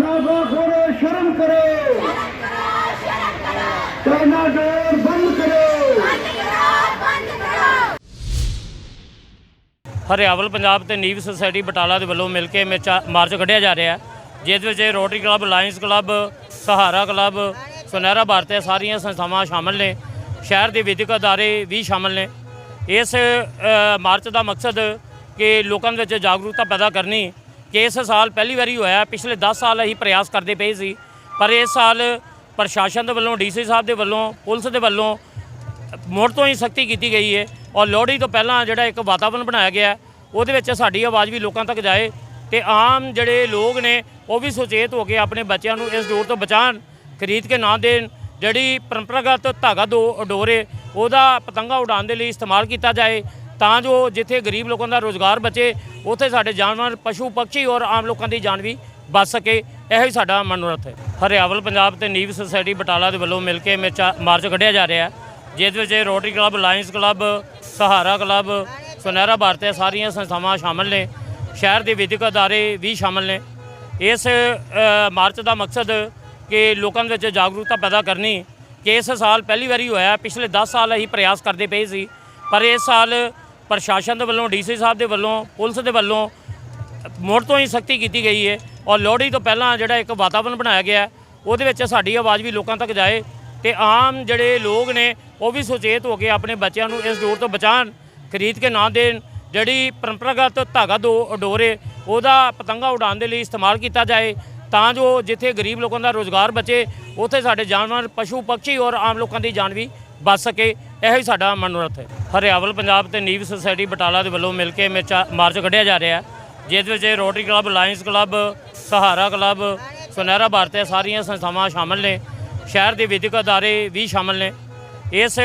मुनाफा खोरो शर्म करो चाइना डोर बंद करो ਹਰਿਆਵਲ ਪੰਜਾਬ ਤੇ ਨੀਵ ਸੁਸਾਇਟੀ ਬਟਾਲਾ ਦੇ ਵੱਲੋਂ ਮਿਲ ਕੇ ਮਿਰਚਾ- ਮਾਰਚ ਕੱਢਿਆ ਜਾ ਰਿਹਾ ਹੈ ਜਿਸ ਵਿੱਚ Rotary Club Lions Club Sahara club Sunehra Bharat ਇਹ ਸਾਰੀਆਂ ਸੰਸਥਾਵਾਂ ਸ਼ਾਮਲ ਨੇ ਸ਼ਹਿਰ ਦੇ ਵਿਦਿਅਕ ਅਦਾਰੇ ਵੀ ਸ਼ਾਮਲ ਨੇ ਇਸ ਅ, ਮਾਰਚ ਦਾ ਮਕਸਦ ਕਿ ਲੋਕਾਂ ਦੇ ਵਿੱਚ ਜਾਗਰੂਕਤਾ ਪੈਦਾ ਕਰਨੀ ਕਿ ਇਸ ਸਾਲ ਪਹਿਲੀ ਵਾਰੀ ਹੋਇਆ, ਪਿਛਲੇ 10 ਸਾਲ ਅਸੀਂ ਪ੍ਰਯਾਸ ਕਰਦੇ ਪਏ ਸੀ, ਪਰ ਇਸ ਸਾਲ ਪ੍ਰਸ਼ਾਸਨ ਦੇ ਵੱਲੋਂ, ਡੀਸੀ ਸਾਹਿਬ ਦੇ ਵੱਲੋਂ, ਪੁਲਿਸ ਦੇ ਵੱਲੋਂ ਮੋੜ ਤੋਂ ਹੀ ਸਖਤੀ ਕੀਤੀ ਗਈ ਹੈ ਔਰ ਲੋਹੜੀ ਤੋਂ ਪਹਿਲਾਂ ਜਿਹੜਾ ਇੱਕ ਵਾਤਾਵਰਣ ਬਣਾਇਆ ਗਿਆ, ਉਹਦੇ ਵਿੱਚ ਸਾਡੀ ਆਵਾਜ਼ ਵੀ ਲੋਕਾਂ ਤੱਕ ਜਾਏ ਤੇ ਆਮ ਜਿਹੜੇ ਲੋਕ ਨੇ, ਉਹ ਵੀ ਸੁਚੇਤ ਹੋ ਕੇ ਆਪਣੇ ਬੱਚਿਆਂ ਨੂੰ ਇਸ ਦੌਰ ਤੋਂ ਬਚਾਉਣ, ਖਰੀਦ ਕੇ ਨਾ ਦੇਣ, ਜਿਹੜੀ ਪਰੰਪਰਾਗਤ ਧਾਗਾ ਦੋ ਡੋਰੇ ਉਹਦਾ ਪਤੰਗਾ ਉਡਾਉਣ ਦੇ ਲਈ ਇਸਤੇਮਾਲ ਕੀਤਾ ਜਾਏ ਤਾਂ ਜੋ ਜਿੱਥੇ ਗਰੀਬ ਲੋਕਾਂ ਦਾ ਰੋਜ਼ਗਾਰ ਬਚੇ, ਉੱਥੇ ਸਾਡੇ ਜਾਨਵਰ, ਪਸ਼ੂ, ਪੰਛੀ ਔਰ ਆਮ ਲੋਕਾਂ ਦੀ ਜਾਨ ਵੀ ਬਚ ਸਕੇ। ਇਹੋ ਹੀ ਸਾਡਾ ਮਨੋਰਥ ਹੈ। ਹਰਿਆਵਲ ਪੰਜਾਬ ਤੇ ਨੀਵ ਸੁਸਾਇਟੀ ਬਟਾਲਾ ਦੇ ਵੱਲੋਂ ਮਿਲ ਕੇ ਮਿਰਚਾ- ਮਾਰਚ ਕੱਢਿਆ ਜਾ ਰਿਹਾ ਹੈ ਜਿਸ ਵਿੱਚ rotary club lions club, Sahara club, Sunehra Bharat ਇਹ ਸਾਰੀਆਂ ਸੰਸਥਾਵਾਂ ਸ਼ਾਮਲ ਨੇ। ਸ਼ਹਿਰ ਦੇ ਵਿਦਿਅਕ ਅਦਾਰੇ ਵੀ ਸ਼ਾਮਲ ਨੇ। ਇਸ ਮਾਰਚ ਦਾ ਮਕਸਦ ਕਿ ਲੋਕਾਂ ਵਿੱਚ ਜਾਗਰੂਕਤਾ ਪੈਦਾ ਕਰਨੀ। ਕਿ ਇਸ ਸਾਲ ਪਹਿਲੀ ਵਾਰੀ ਹੋਇਆ, ਪਿਛਲੇ 10 ਸਾਲ ਅਸੀਂ ਪ੍ਰਯਾਸ ਕਰਦੇ ਪਏ ਸੀ। ਪਰ ਇਸ ਸਾਲ ਪ੍ਰਸ਼ਾਸਨ ਦੇ ਵੱਲੋਂ, ਡੀਸੀ ਸਾਹਿਬ ਦੇ ਵੱਲੋਂ, ਪੁਲਿਸ ਦੇ ਵੱਲੋਂ ਮੋੜ ਤੋਂ ਹੀ ਸਖਤੀ ਕੀਤੀ ਗਈ ਹੈ ਔਰ ਲੋਹੜੀ ਤੋਂ ਪਹਿਲਾਂ ਜਿਹੜਾ ਇੱਕ ਵਾਤਾਵਰਣ ਬਣਾਇਆ ਗਿਆ, ਉਹਦੇ ਵਿੱਚ ਸਾਡੀ ਆਵਾਜ਼ ਵੀ ਲੋਕਾਂ ਤੱਕ ਜਾਏ ਤੇ ਆਮ ਜਿਹੜੇ ਲੋਕ ਨੇ, ਉਹ ਵੀ ਸੁਚੇਤ ਹੋ ਕੇ ਆਪਣੇ ਬੱਚਿਆਂ ਨੂੰ ਇਸ ਦੌਰ ਤੋਂ ਬਚਾਉਣ, ਖਰੀਦ ਕੇ ਨਾ ਦੇਣ, ਜਿਹੜੀ ਪਰੰਪਰਾਗਤ ਧਾਗਾ ਦੋ ਡੋਰੇ ਉਹਦਾ ਪਤੰਗਾ ਉਡਾਉਣ ਦੇ ਲਈ ਇਸਤੇਮਾਲ ਕੀਤਾ ਜਾਏ, ਤਾਂ ਜੋ ਜਿੱਥੇ ਗਰੀਬ ਲੋਕਾਂ ਦਾ ਰੋਜ਼ਗਾਰ ਬਚੇ, ਉੱਥੇ ਸਾਡੇ ਜਾਨਵਰ, ਪਸ਼ੂ, ਪੰਛੀ ਔਰ ਆਮ ਲੋਕਾਂ ਦੀ ਜਾਨ ਵੀ ਬਚ ਸਕੇ ਇਹੋ ਹੀ ਸਾਡਾ ਮਨੋਰਥ ਹੈ। ਹਰਿਆਵਲ ਪੰਜਾਬ ਤੇ ਨੀਵ ਸੁਸਾਇਟੀ ਬਟਾਲਾ ਦੇ ਵੱਲੋਂ ਮਿਲ ਕੇ ਮਿਰਚਾ- ਮਾਰਚ ਕੱਢਿਆ ਜਾ ਰਿਹਾ ਜਿਸ ਵਿੱਚ rotary club, lions club, Sahara club, Sunehra Bharat ਇਹ ਸਾਰੀਆਂ ਸੰਸਥਾਵਾਂ ਸ਼ਾਮਲ ਨੇ। ਸ਼ਹਿਰ ਦੇ ਵਿਦਿਅਕ ਅਦਾਰੇ ਵੀ ਸ਼ਾਮਲ ਨੇ। ਇਸ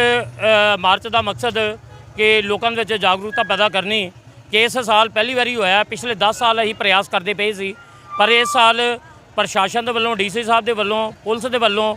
ਮਾਰਚ ਦਾ ਮਕਸਦ ਕਿ ਲੋਕਾਂ ਦੇ ਵਿੱਚ ਜਾਗਰੂਕਤਾ ਪੈਦਾ ਕਰਨੀ। ਕਿ ਇਸ ਸਾਲ ਪਹਿਲੀ ਵਾਰੀ ਹੋਇਆ, ਪਿਛਲੇ 10 ਸਾਲ ਅਸੀਂ ਪ੍ਰਯਾਸ ਕਰਦੇ ਪਏ ਸੀ। ਪਰ ਇਸ ਸਾਲ ਪ੍ਰਸ਼ਾਸਨ ਦੇ ਵੱਲੋਂ, ਡੀਸੀ ਸਾਹਿਬ ਦੇ ਵੱਲੋਂ, ਪੁਲਿਸ ਦੇ ਵੱਲੋਂ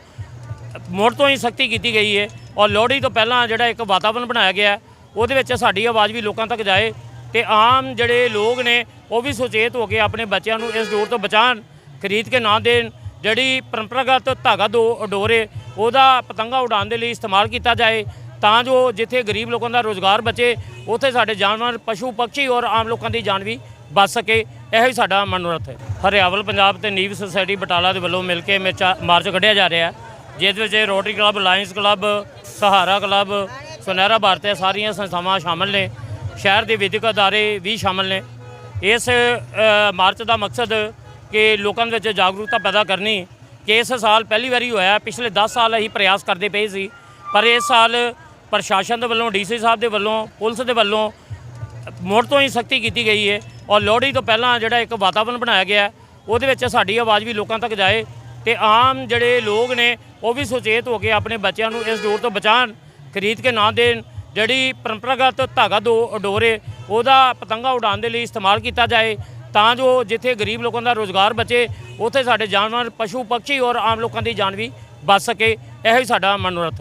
ਮੋੜ ਤੋਂ ਹੀ ਸਖਤੀ ਕੀਤੀ ਗਈ ਹੈ। ਔਰ ਲੋਹੜੀ ਤੋਂ ਪਹਿਲਾਂ ਜਿਹੜਾ ਇੱਕ ਵਾਤਾਵਰਣ ਬਣਾਇਆ ਗਿਆ ਉਹਦੇ ਵਿੱਚ ਸਾਡੀ ਆਵਾਜ਼ ਵੀ ਲੋਕਾਂ ਤੱਕ ਜਾਏ ਤੇ ਆਮ ਜਿਹੜੇ ਲੋਕ ਨੇ, ਉਹ ਵੀ ਸੁਚੇਤ ਹੋ ਕੇ ਆਪਣੇ ਬੱਚਿਆਂ ਨੂੰ ਇਸ ਡੋਰ ਤੋਂ ਬਚਾਉਣ, ਖਰੀਦ ਕੇ ਨਾ ਦੇਣ, ਜਿਹੜੀ ਪਰੰਪਰਾਗਤ ਧਾਗਾ ਦੋ ਡੋਰੇ ਉਹਦਾ ਪਤੰਗਾ ਉਡਾਉਣ ਦੇ ਲਈ ਇਸਤੇਮਾਲ ਕੀਤਾ ਜਾਏ, ਤਾਂ ਜੋ ਜਿੱਥੇ ਗਰੀਬ ਲੋਕਾਂ ਦਾ ਰੋਜ਼ਗਾਰ ਬਚੇ, ਉੱਥੇ ਸਾਡੇ ਜਾਨਵਰ, ਪਸ਼ੂ, ਪੰਛੀ ਔਰ ਆਮ ਲੋਕਾਂ ਦੀ ਜਾਨ ਵੀ ਬਚ ਸਕੇ। ਇਹੋ ਹੀ ਸਾਡਾ ਮਨੋਰਥ ਹੈ। ਹਰਿਆਵਲ ਪੰਜਾਬ ਤੇ ਨੀਵ ਸੁਸਾਇਟੀ ਬਟਾਲਾ ਦੇ ਵੱਲੋਂ ਮਿਲ ਕੇ ਮਿਰਚਾ- ਮਾਰਚ ਕੱਢਿਆ ਜਾ ਰਿਹਾ ਹੈ, ਜਿਸ ਵਿੱਚ rotary club lions club Sahara club, Sunehra Bharat ਇਹ ਸਾਰੀਆਂ ਸੰਸਥਾਵਾਂ ਸ਼ਾਮਲ ਨੇ। ਸ਼ਹਿਰ ਦੇ ਵਿਦਿਅਕ ਅਦਾਰੇ ਵੀ ਸ਼ਾਮਲ ਨੇ। ਇਸ ਮਾਰਚ ਦਾ ਮਕਸਦ ਕਿ ਲੋਕਾਂ ਵਿੱਚ ਜਾਗਰੂਕਤਾ ਪੈਦਾ ਕਰਨੀ ਕਿ ਇਸ ਸਾਲ ਪਹਿਲੀ ਵਾਰੀ ਹੋਇਆ, ਪਿਛਲੇ 10 ਸਾਲ ਅਸੀਂ ਪ੍ਰਯਾਸ ਕਰਦੇ ਪਏ ਸੀ। ਪਰ ਇਸ ਸਾਲ ਪ੍ਰਸ਼ਾਸਨ ਦੇ ਵੱਲੋਂ, ਡੀਸੀ ਸਾਹਿਬ ਦੇ ਵੱਲੋਂ, ਪੁਲਿਸ ਦੇ ਵੱਲੋਂ ਮੋੜ ਤੋਂ ਹੀ ਸਖਤੀ ਕੀਤੀ ਗਈ ਹੈ। ਔਰ ਲੋਹੜੀ ਤੋਂ ਪਹਿਲਾਂ ਜਿਹੜਾ ਇੱਕ ਵਾਤਾਵਰਣ ਬਣਾਇਆ ਗਿਆ, ਉਹਦੇ ਵਿੱਚ ਸਾਡੀ ਆਵਾਜ਼ ਵੀ ਲੋਕਾਂ ਤੱਕ ਜਾਏ। ਤੇ ਆਮ ਜਿਹੜੇ ਲੋਕ ਨੇ, ਉਹ ਵੀ ਸੁਚੇਤ ਹੋ ਕੇ ਆਪਣੇ ਬੱਚਿਆਂ ਨੂੰ ਇਸ ਡੋਰ ਤੋਂ ਬਚਾਉਣ, ਖਰੀਦ ਕੇ ਨਾ ਦੇਣ, ਜਿਹੜੀ ਪਰੰਪਰਾਗਤ ਧਾਗਾ ਦੋ ਡੋਰੇ ਉਹਦਾ ਪਤੰਗਾ ਉਡਾਉਣ ਦੇ ਲਈ ਇਸਤੇਮਾਲ ਕੀਤਾ ਜਾਏ, ਤਾਂ ਜੋ ਜਿੱਥੇ ਗਰੀਬ ਲੋਕਾਂ ਦਾ ਰੋਜ਼ਗਾਰ ਬਚੇ, ਉੱਥੇ ਸਾਡੇ ਜਾਨਵਰ, ਪਸ਼ੂ, ਪੰਛੀ ਔਰ ਆਮ ਲੋਕਾਂ ਦੀ ਜਾਨ ਵੀ ਬਚ ਸਕੇ, ਇਹ ਹੀ ਸਾਡਾ ਮਨੋਰਥ ਹੈ।